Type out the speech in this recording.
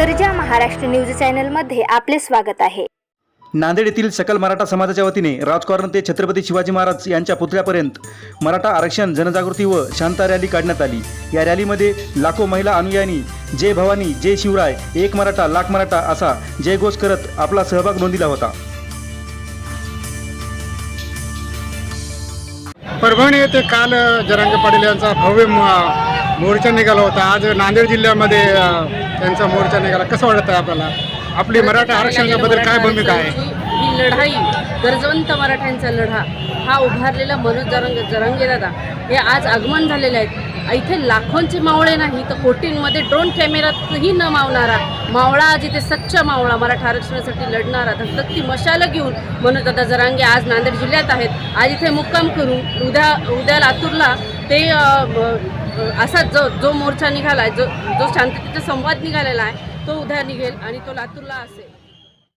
ऊर्जा महाराष्ट्र न्यूज चॅनलमध्ये आपले स्वागत आहे. नांदेड येथील सकल मराठा समाजाच्या वतीने राजकारण ते छत्रपती शिवाजी महाराज यांच्या पुतळ्यापर्यंत मराठा आरक्षण जनजागृती व शांता रॅली काढण्यात आली. या रॅलीमध्ये लाखो महिला अनुयायांनी जय भवानी जय शिवराय एक मराठा लाख मराठा असा जयघोष करत आपला सहभाग नोंदिला होता. परभणी येथे काल जरांगे पाटील यांचा भव्य मोर्चा निघाला होता. आज नांदेड जिल्ह्यामध्ये त्यांचा मोर्चा निघाला. कसं वाटत आहे आपल्याला? आपली मराठा आरक्षणाबद्दल काय भूमिका आहे? ही लढाई गरजवंत मराठ्यांचा लढा हा उभारलेला मनोज जरंग जरंगे दादा हे आज आगमन झालेले आहेत. इथे लाखोंचे मावळे नाही तर कोटींमध्ये ड्रोन कॅमेऱ्यातही न मावणारा मावळा जिथे सच्च मावळा मराठा आरक्षणासाठी लढणारा धगधगती मशाला घेऊन मनोज दादा जरांगे आज नांदेड जिल्ह्यात आहेत. आज इथे मुक्काम करून उद्या उद्या लातूरला ते असा जो जो मोर्चा निघाला आहे जो जो शांततेचा संवाद निघालेला आहे तो उद्या निघेल आणि तो लातूरला असेल.